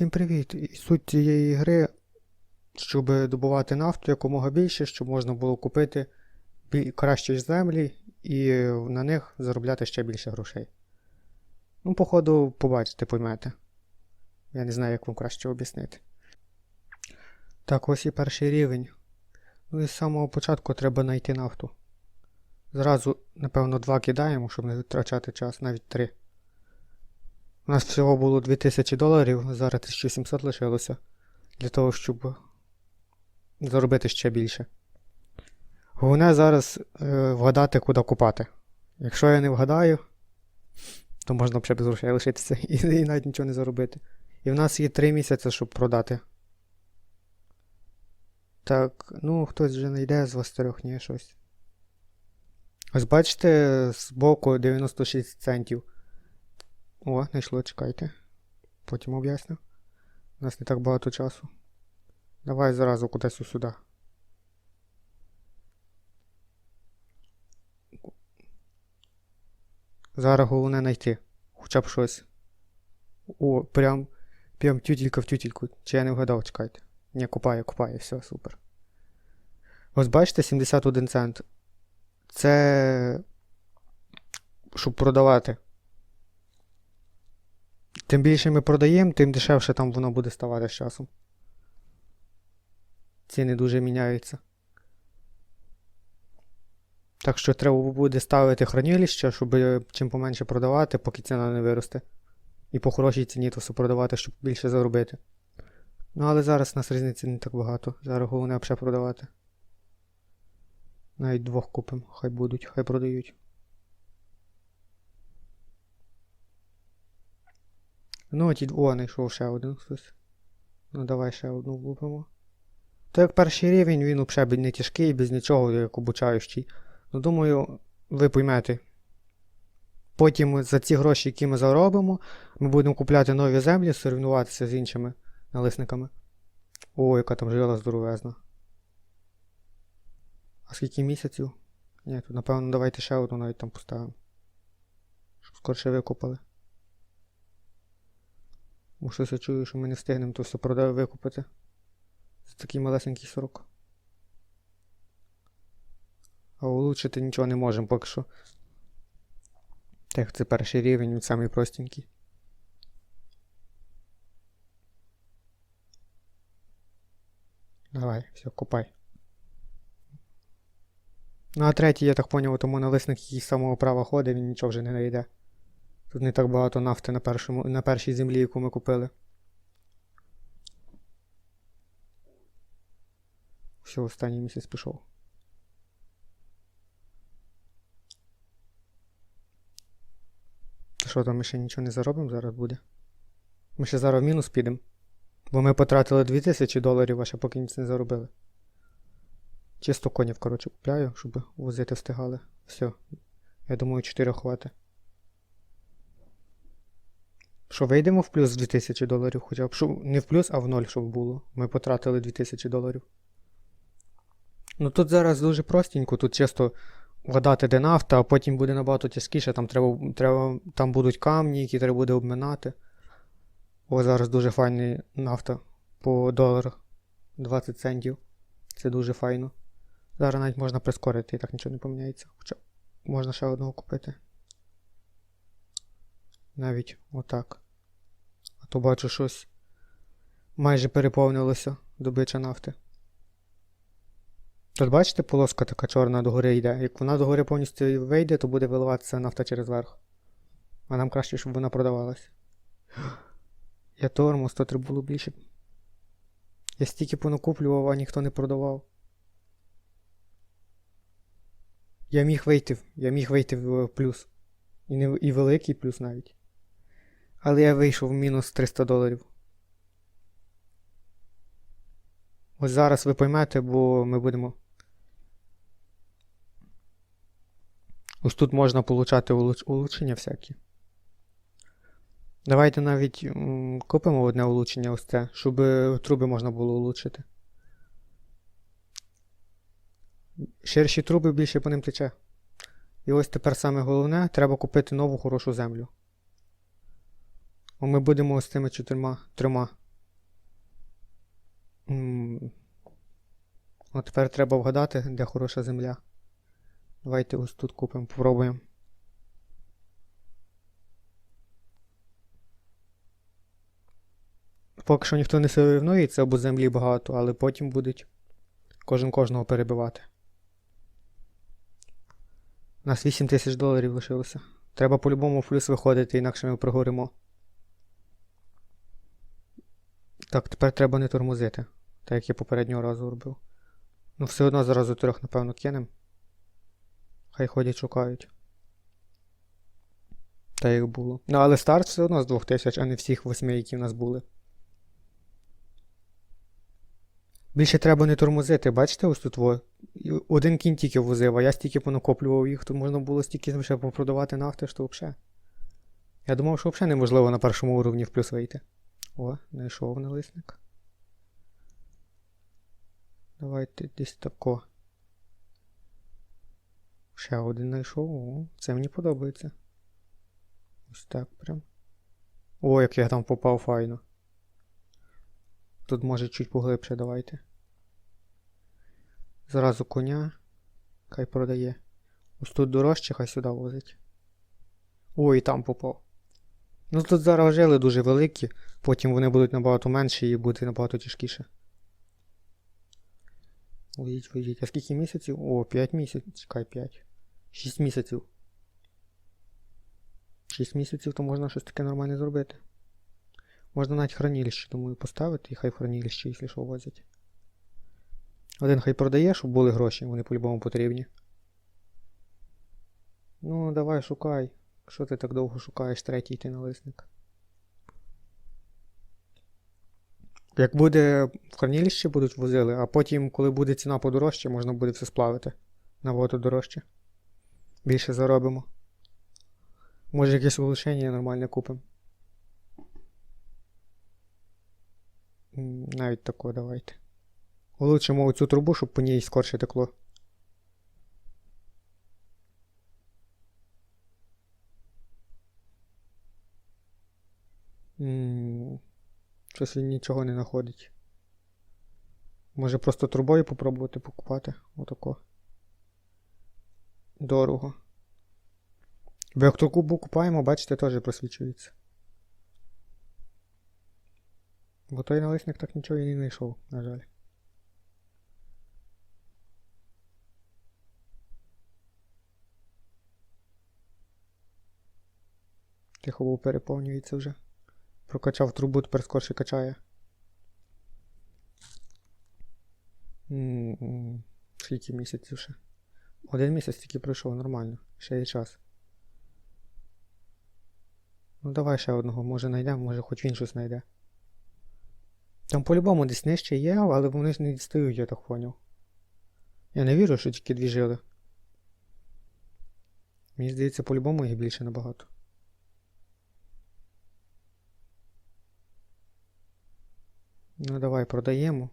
Всім привіт! І суть цієї гри, щоб добувати нафту якомога більше, щоб можна було купити кращі землі і на них заробляти ще більше грошей. Ну, походу, побачите, поймете. Я не знаю, як вам краще об'яснити. Так, ось і перший рівень. Ну і з самого початку треба знайти нафту. Зразу, напевно, два кидаємо, щоб не витрачати час, навіть три. У нас всього було 2000 доларів, зараз 1700 лишилося. Для того, щоб заробити ще більше. Головне зараз е, вгадати, куди купати. Якщо я не вгадаю, то можна взагалі без грошей лишитися і, і навіть нічого не заробити. І в нас є 3 місяці, щоб продати. Так, ну хтось вже не йде з вас трьох, ні, щось. Ось бачите, збоку 96 центів. О, знайшло, чекайте. Потім об'ясню. У нас не так багато часу. Давай зразу кудись сюди. Зараз головне знайти. Хоча б щось. О, прям. Прям тютілька в тютільку. Чи я не вгадав, чекайте. Ні, купає, купає, все, супер. Ось бачите, 71 цент. Це. Щоб продавати. Тим більше ми продаємо, тим дешевше там воно буде ставати з часом. Ціни дуже міняються. Так що треба буде ставити хранилище, щоб е, чим поменше продавати, поки ціна не виросте. І по хорошій ціні то все продавати, щоб більше заробити. Ну, але зараз у нас різниці не так багато. Зараз головне взагалі продавати. Навіть двох купимо, хай будуть, хай продають. Ну, ті о, знайшов ще один хтось. Ну, давай ще одну влупимо. То як перший рівень, він взагалі не тяжкий, без нічого, як обучаючий. Ну, думаю, ви поймете. Потім за ці гроші, які ми заробимо, ми будемо купляти нові землі, соревнуватися з іншими налисниками. О, яка там жила здоровезна. А скільки місяців? Ні, тут, напевно, давайте ще одну навіть там поставимо. Щоб скорше викупали. Бо щось я чую, що ми не встигнемо то все продав викупити. За такий малесенький срок. А улучшити нічого не можемо поки що. Так, це перший рівень, він самий простенький. Давай, все, купай. Ну, а третій, я так поняв, тому налисник, який з самого права ходить, він нічого вже не знайде. Тут не так багато нафти на, першому, на першій землі, яку ми купили. Все, останній місяць пішов. Що там, ми ще нічого не заробимо зараз буде? Ми ще зараз в мінус підемо. Бо ми потратили 2000 доларів, а ще поки ніч не заробили. Чисто конів, коротше, купляю, щоб возити встигали. Все. Я думаю, 4 хватить. Що, вийдемо в плюс 2000 доларів хоча б. Що, не в плюс, а в ноль, щоб було. Ми потратили 2000 доларів. Ну тут зараз дуже простенько, тут чисто вгадати, де нафта, а потім буде набагато тяжкіше, там треба, треба, там будуть камні, які треба буде обминати. О, зараз дуже файний нафта по долар 20 центів. Це дуже файно. Зараз навіть можна прискорити, і так нічого не поміняється. Хоча можна ще одного купити. Навіть отак. А то бачу щось майже переповнилося добича нафти. Тут бачите, полоска така чорна догори йде. Як вона догори повністю вийде, то буде виливатися нафта через верх. А нам краще, щоб вона продавалась. Я тормоз, то треба було більше. Я стільки понакуплював, а ніхто не продавав. Я міг вийти, я міг вийти в плюс. І, не, і великий плюс навіть. Але я вийшов в мінус 300 доларів. Ось зараз ви поймете, бо ми будемо. Ось тут можна получати улучшення всякі. Давайте навіть купимо одне улучшення ось це, щоб труби можна було улучшити. Ширші труби більше по ним тече. І ось тепер саме головне, треба купити нову хорошу землю. Ми будемо з цими чотирма трьома. От тепер треба вгадати, де хороша земля. Давайте ось тут купимо, попробуємо. Поки що ніхто не соревнується, бо землі багато, але потім будуть кожен кожного перебивати. У нас 8 тисяч доларів лишилося. Треба по-любому в плюс виходити, інакше ми прогоримо. Так, тепер треба не тормозити, так як я попереднього разу робив. Ну, все одно зараз до трьох, напевно, кинем. Хай ходять шукають. Та як було. Ну, але старт все одно з 2000, а не всіх восьми, які в нас були. Більше треба не тормозити, бачите, ось тут во. Один кінь тільки возив, а я стільки понакоплював їх, то можна було стільки ще попродавати нафти, що взагалі. Я думав, що взагалі неможливо на першому уровні в плюс вийти. О, знайшов налисник. Давайте десь тако. Ще один знайшов. О, це мені подобається. Ось так прям. О, як я там попав файно. Тут може чуть поглибше давайте. Зразу коня. Хай продає. Ось тут дорожче, хай сюди возить. Ой, і там попав. Ну тут зараз жили дуже великі, потім вони будуть набагато менші і буде набагато тяжкіше. Вийдіть, вийдіть. А скільки місяців? О, 5 місяців. Чекай, 5. 6 місяців. 6 місяців то можна щось таке нормальне зробити. Можна навіть хранилище, думаю, поставити і хай в хранилище, якщо що возять. Один хай продає, щоб були гроші, вони по-любому потрібні. Ну, давай шукай. Що ти так довго шукаєш третій ти налисник? Як буде в хранилище будуть возили, а потім, коли буде ціна подорожче, можна буде все сплавити. Набагато дорожче. Більше заробимо. Може якесь улучшення нормальне купимо. Навіть тако давайте. Улучшимо оцю трубу, щоб по ній скорше текло. Щось він нічого не знаходить. Може просто трубою попробувати покупати. Отако. Дорого. Бо як трубу купаємо, бачите, теж просвічується. Бо той налисник так нічого і не знайшов, на жаль. Тихо був переповнюється вже. Прокачав трубу, тепер скорше качає. Скільки місяців ще? Один місяць тільки пройшов, нормально. Ще є час. Ну давай ще одного, може знайдемо, може хоч він щось знайде. Там по-любому десь нижче є, але вони ж не дістають, я так поняв. Я не вірю, що тільки дві жили. Мені здається, по-любому їх більше набагато. Ну давай продаємо.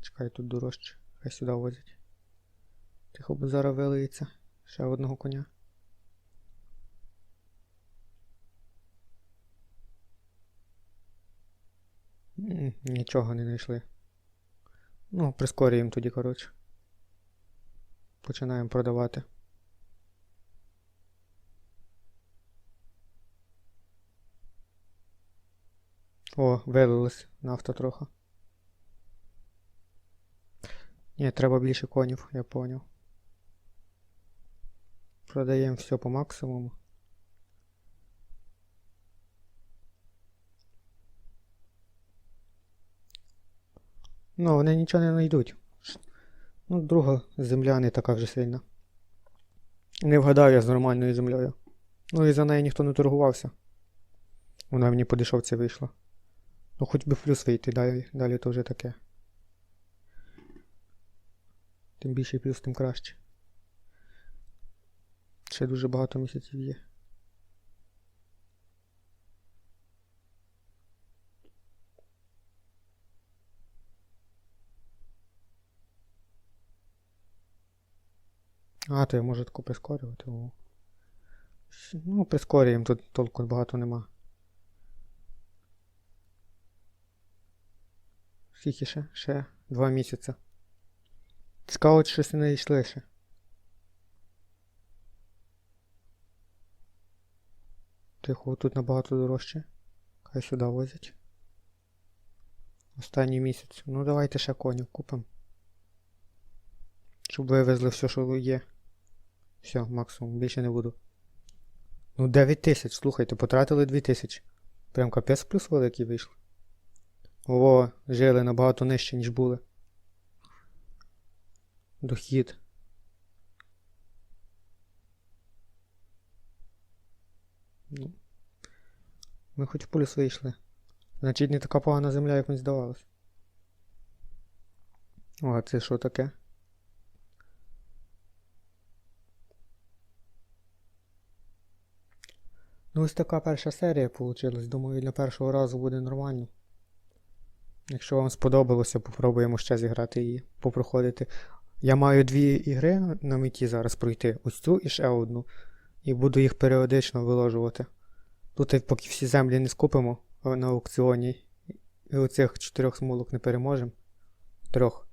Чекай, тут дорожче. Хай сюди возять. Тихо, бо зараз вилиється. Ще одного коня. Нічого не знайшли. Ну, прискорюємо тоді, коротше. Починаємо продавати. О, вилилось нафта трохи. Ні, треба більше конів, я поняв. Продаємо все по максимуму. Ну, вони нічого не знайдуть. Ну, друга земля не така вже сильна. Не вгадав я з нормальною землею. Ну і за неї ніхто не торгувався. Вона мені по дешевці вийшла. Ну хоч би в плюс вийти, далі, далі то вже таке. Тим більше плюс, тим краще. Ще дуже багато місяців є. А, то я можу таку прискорювати. Ну, прискорюємо, тут толку багато нема. Скільки ще? Ще два місяці. Цікаво, чи щось не йшли ще. Тихо, тут набагато дорожче. Хай сюди возять. Останній місяць. Ну давайте ще конів купимо. Щоб вивезли все, що є. Все, максимум, більше не буду. Ну 9 тисяч, слухайте, потратили 2 тисячі. Прям капець плюс великий вийшов. О, жили набагато нижче, ніж були. Дохід. Ну. Ми хоч в плюс вийшли. Значить, не така погана земля, як мені здавалось. О, а це що таке? Ну, ось така перша серія вийшла. Думаю, для першого разу буде нормально. Якщо вам сподобалося, попробуємо ще зіграти її, попроходити. Я маю дві ігри на меті зараз пройти. Ось цю і ще одну. І буду їх періодично виложувати. Тут, поки всі землі не скупимо на аукціоні, і оцих чотирьох смулок не переможемо. Трьох.